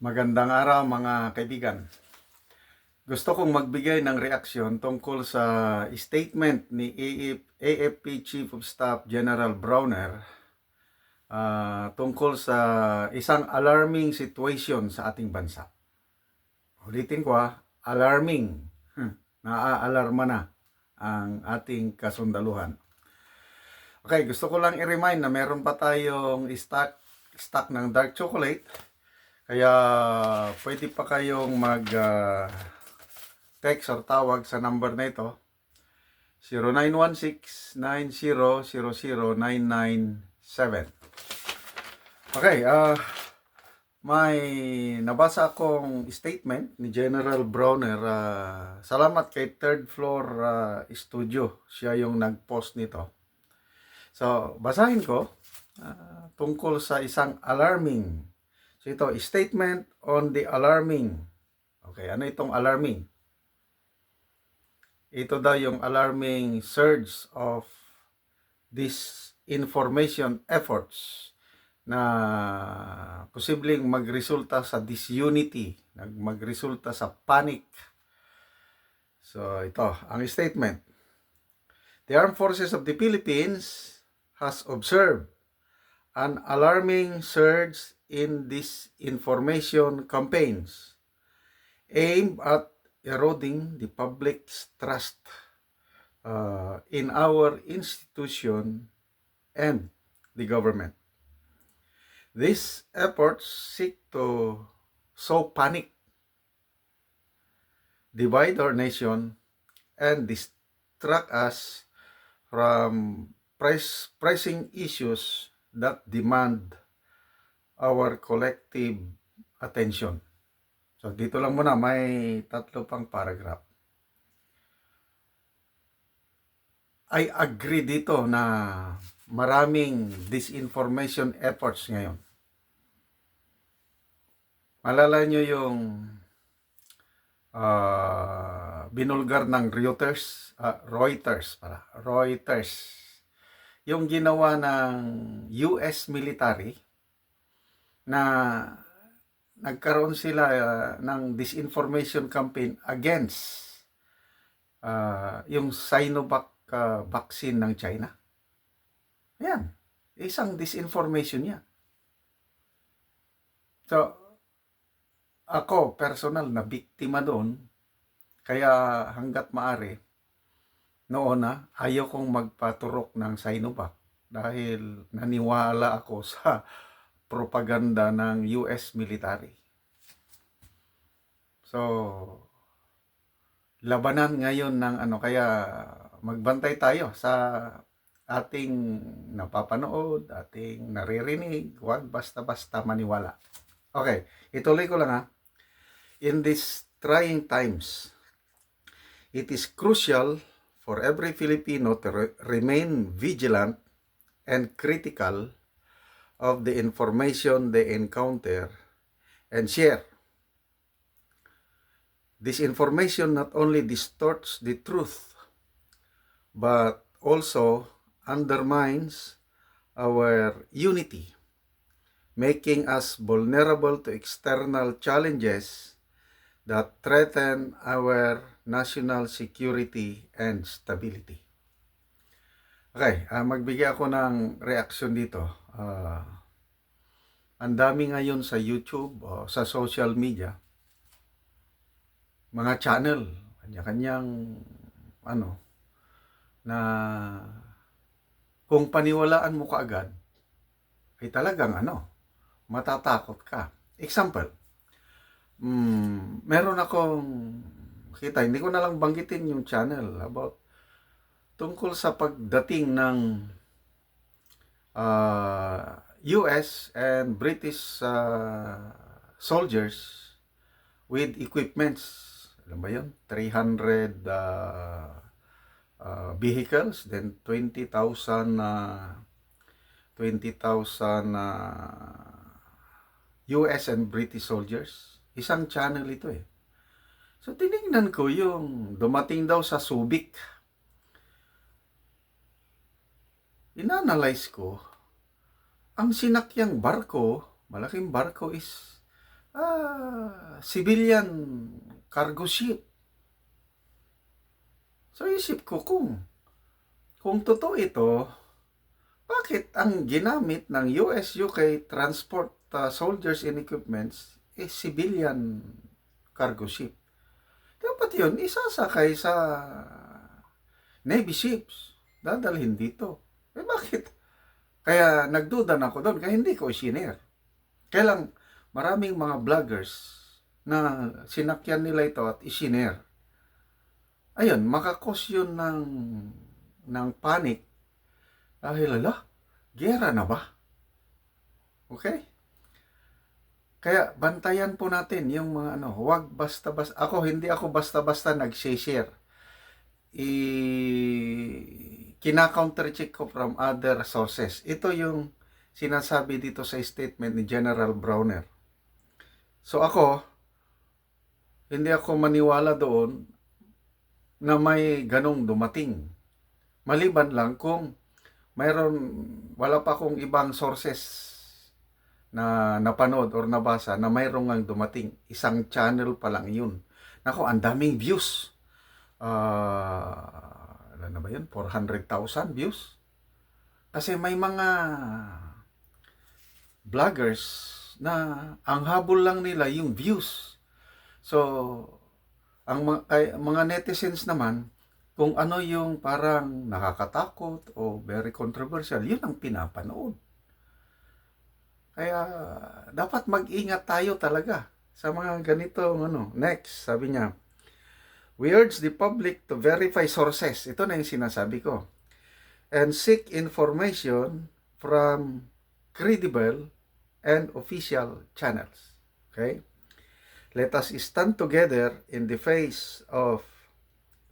Magandang araw mga kaibigan. Gusto kong magbigay ng reaksyon tungkol sa statement ni AF AFP Chief of Staff General Browner ah, tungkol sa isang alarming situation sa ating bansa. Ulitin ko ah, alarming. Hmm, naaalarma na ang ating kasundaluhan. Okay, gusto ko lang i-remind na meron pa tayong stock, stock ng dark chocolate. Kaya pwede pa kayong mag ah, text or tawag sa number na ito. 0916-9000-997. Okay, ah may nabasa akong statement ni General Browner. ah, salamat kay Third Floor ah, Studio. Siya yung nag-post nito. So, basahin ko ah, tungkol sa isang alarming. So ito, statement on the alarming. Okay, ano itong alarming? Ito daw yung alarming surge of disinformation efforts na posibleng magresulta sa disunity, magresulta sa panic. So ito, ang statement. The Armed Forces of the Philippines has observed an alarming surge in disinformation campaigns aimed at eroding the public's trust uh, in our institution and the government. These efforts seek to sow panic, divide our nation, and distract us from press, pressing issues that demand our collective attention. So dito lang muna may tatlo pang paragraph. I agree dito na maraming disinformation efforts ngayon. Malala nyo yung ah, binulgar ng Reuters, ah, Reuters para, Reuters. Yung ginawa ng US military na nagkaroon sila ah, ng disinformation campaign against ah, yung Sinovac ah, vaccine ng China. Ayan, isang disinformation niya. So, ako personal na biktima doon, kaya hanggat maari, noon na, ayaw kong magpaturok ng Sinovac dahil naniwala ako sa propaganda ng US military. So, labanan ngayon ng ano, kaya magbantay tayo sa ating napapanood, ating naririnig, huwag basta-basta maniwala. Okay, ituloy ko lang ha. In these trying times, it is crucial for every Filipino to re- remain vigilant and critical of the information they encounter and share. This information not only distorts the truth, but also undermines our unity, making us vulnerable to external challenges that threaten our national security and stability. Okay, ah, magbigay ako ng reaksyon dito. Ah, ang dami ngayon sa YouTube o sa social media, mga channel, kanya-kanyang ano, na kung paniwalaan mo kaagad, ay talagang ano, matatakot ka. Example, mm, meron akong kita, hindi ko na lang banggitin yung channel about tungkol sa pagdating ng ah, US and British ah, soldiers with equipments. Alam ba yun? 300 ah, ah, vehicles, then 20,000 na 20,000 ah, US and British soldiers. Isang channel ito eh. So tinignan ko yung dumating daw sa Subic. Inanalyze ko, ang sinakyang barko, malaking barko is ah, civilian cargo ship. So isip ko kung kung totoo ito, bakit ang ginamit ng US UK Transport uh, Soldiers and Equipments is civilian cargo ship? Dapat yun isasakay sa Navy ships. Dadalhin dito. Eh bakit? Kaya nagduda na ako doon kaya hindi ko isinare. Kaya lang maraming mga vloggers na sinakyan nila ito at isinare. Ayun, makakos yun ng, ng panic. Dahil, ala, gera na ba? Okay? Kaya bantayan po natin yung mga ano, huwag basta-basta. Ako, hindi ako basta-basta nag-share. I kina-countercheck ko from other sources. Ito yung sinasabi dito sa statement ni General Browner. So ako, hindi ako maniwala doon na may ganong dumating. Maliban lang kung mayroon, wala pa akong ibang sources na napanood or nabasa na mayroong ang dumating. Isang channel pa lang yun. Nako, ang daming views. Ah, ano na ba yun? 400,000 views. Kasi may mga vloggers na ang habol lang nila yung views. So, ang mga, ay, mga netizens naman, kung ano yung parang nakakatakot o very controversial, yun ang pinapanood. Kaya dapat mag-ingat tayo talaga sa mga ganitong ano. Next, sabi niya, We urge the public to verify sources. Ito na yung sinasabi ko. And seek information from credible and official channels. Okay? Let us stand together in the face of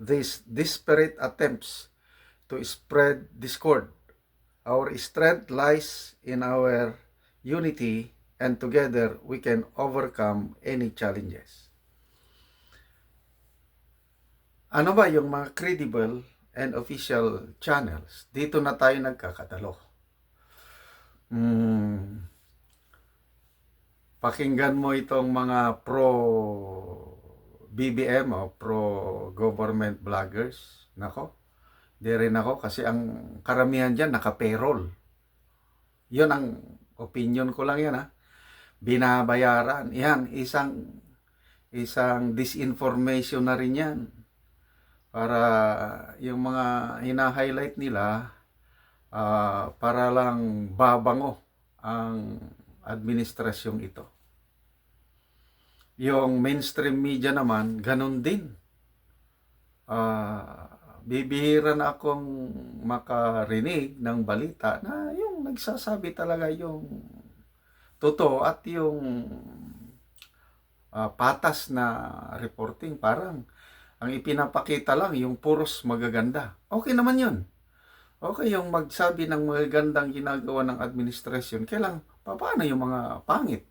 these desperate attempts to spread discord. Our strength lies in our unity and together we can overcome any challenges. Ano ba yung mga credible and official channels? Dito na tayo nagkakatalo. Hmm. Pakinggan mo itong mga pro BBM o pro government vloggers. Nako, di rin ako kasi ang karamihan dyan naka-payroll. Yun ang opinion ko lang yan ha. Binabayaran. Yan, isang isang disinformation na rin yan para yung mga hina-highlight nila ah, para lang babango ang administrasyong ito. Yung mainstream media naman, ganun din. Ah, bibihira na akong makarinig ng balita na yung nagsasabi talaga yung totoo at yung ah, patas na reporting parang ang ipinapakita lang yung puros magaganda. Okay naman yun. Okay yung magsabi ng magagandang ginagawa ng administrasyon. Kailang, paano yung mga pangit?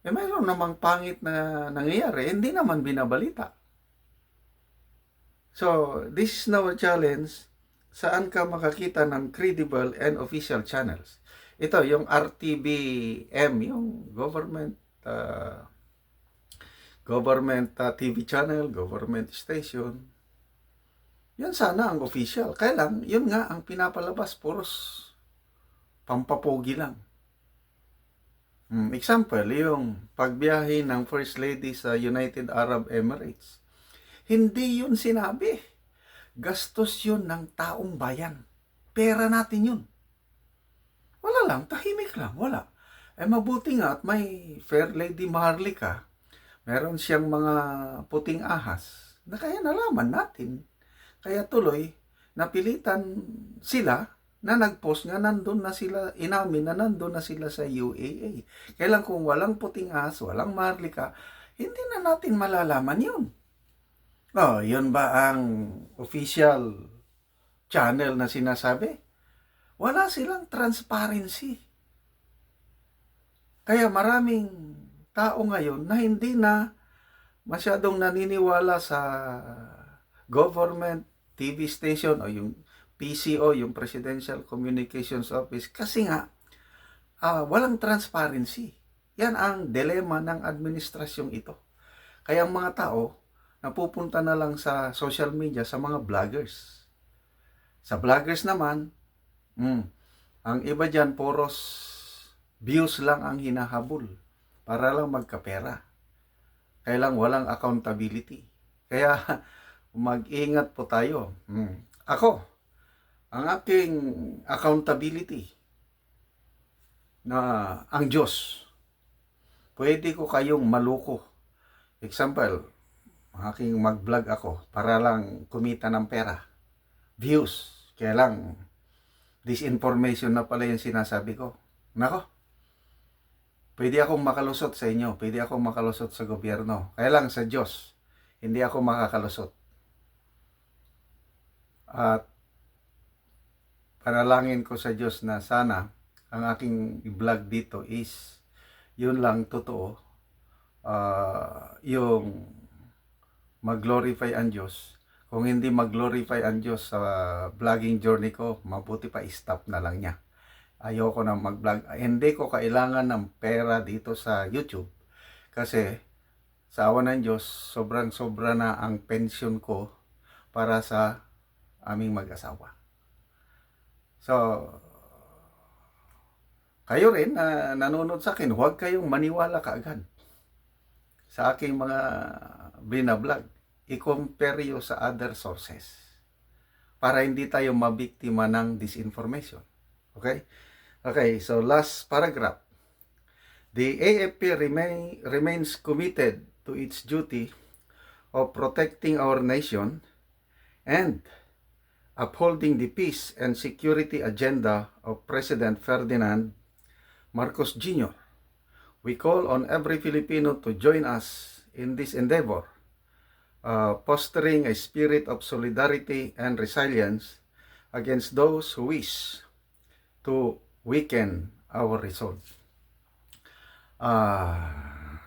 Eh, mayroon namang pangit na nangyayari. Hindi naman binabalita. So, this is now a challenge. Saan ka makakita ng credible and official channels? Ito, yung RTBM, yung government uh, government uh, TV channel, government station. Yan sana ang official. Kaya lang, yun nga ang pinapalabas, puros pampapogi lang. Hmm, example, yung pagbiyahe ng First Lady sa United Arab Emirates. Hindi yun sinabi. Gastos yun ng taong bayan. Pera natin yun. Wala lang, tahimik lang, wala. Eh mabuti nga at may Fair Lady Maharlika meron siyang mga puting ahas na kaya nalaman natin. Kaya tuloy, napilitan sila na nag-post nga nandun na sila, inamin na nandun na sila sa UAA. Kailan kung walang puting ahas, walang marlika, hindi na natin malalaman yun. Oh, yun ba ang official channel na sinasabi? Wala silang transparency. Kaya maraming tao ngayon na hindi na masyadong naniniwala sa government TV station o yung PCO, yung Presidential Communications Office kasi nga ah, walang transparency. Yan ang dilema ng administrasyong ito. Kaya ang mga tao, napupunta na lang sa social media sa mga vloggers. Sa vloggers naman, mm, ang iba dyan, poros views lang ang hinahabol para lang magkapera. Kaya lang walang accountability. Kaya mag-ingat po tayo. Mm. Ako, ang aking accountability na ang Diyos. Pwede ko kayong maluko. Example, aking mag-vlog ako para lang kumita ng pera. Views. Kaya lang, disinformation na pala yung sinasabi ko. Nako, pwede akong makalusot sa inyo. Pwede akong makalusot sa gobyerno. Kaya lang sa Diyos, hindi ako makakalusot. At panalangin ko sa Diyos na sana ang aking vlog dito is yun lang totoo Ah, yung mag-glorify ang Diyos kung hindi mag-glorify ang Diyos sa vlogging journey ko mabuti pa i-stop na lang niya ayoko na mag-vlog hindi ko kailangan ng pera dito sa YouTube kasi sa awa ng Diyos sobrang sobra na ang pension ko para sa aming mag-asawa so kayo rin na nanonood sa akin, huwag kayong maniwala kaagad sa aking mga binablog. I-compare yo sa other sources para hindi tayo mabiktima ng disinformation. Okay? Okay, so last paragraph. The AFP remain, remains committed to its duty of protecting our nation and upholding the peace and security agenda of President Ferdinand Marcos Jr. We call on every Filipino to join us in this endeavor, uh, fostering a spirit of solidarity and resilience against those who wish to weaken our resolve. Ah,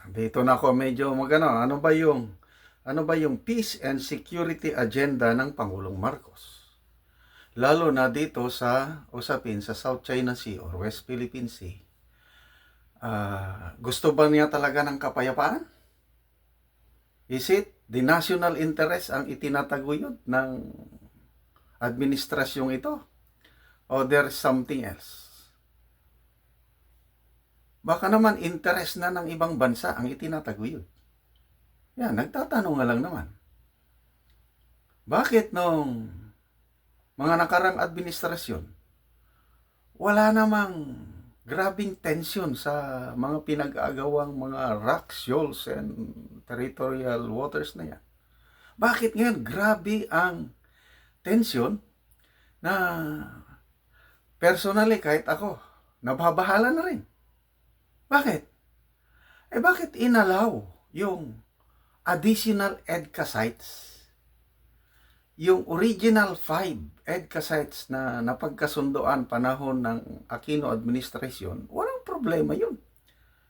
dito na ako medyo magano, ano ba yung ano ba yung peace and security agenda ng Pangulong Marcos? Lalo na dito sa usapin sa South China Sea or West Philippine Sea. Ah, gusto ba niya talaga ng kapayapaan? Is it the national interest ang itinataguyod ng administrasyong ito? O there's something else? Baka naman interest na ng ibang bansa ang itinataguyod. Yan, nagtatanong nga lang naman. Bakit nung mga nakarang administrasyon, wala namang grabing tension sa mga pinag-aagawang mga rocks, shoals, and territorial waters na yan. Bakit ngayon grabe ang tension na personally kahit ako, nababahala na rin. Bakit? Eh bakit inalaw yung additional EDCA sites? Yung original 5 EDCA sites na napagkasundoan panahon ng Aquino administration, walang problema yun.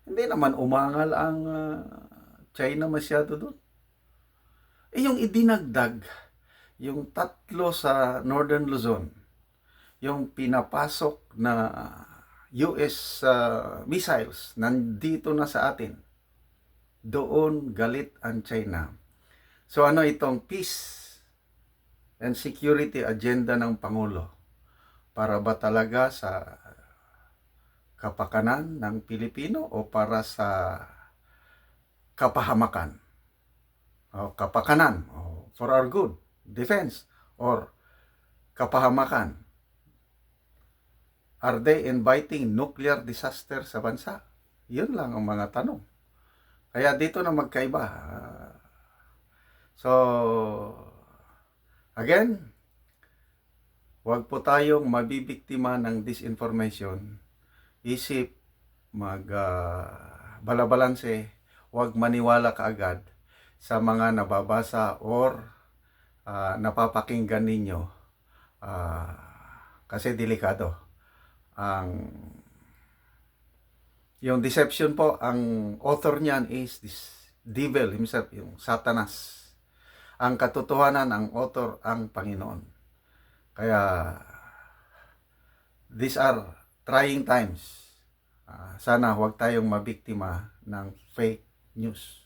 Hindi naman umangal ang ah, China masyado doon. Eh yung idinagdag, yung tatlo sa Northern Luzon, yung pinapasok na US uh, missiles nandito na sa atin. Doon galit ang China. So ano itong peace and security agenda ng Pangulo? Para ba talaga sa kapakanan ng Pilipino o para sa kapahamakan? O kapakanan o for our good, defense or kapahamakan? Are they inviting nuclear disaster sa bansa? Yun lang ang mga tanong. Kaya dito na magkaiba. So, again, huwag po tayong mabibiktima ng disinformation. Isip, mag ah, balabalanse, huwag maniwala kaagad sa mga nababasa or ah, napapakinggan ninyo Ah, kasi delikado ang yung deception po ang author niyan is this devil himself yung satanas. Ang katotohanan ang author ang Panginoon. Kaya these are trying times. Ah, sana huwag tayong mabiktima ng fake news.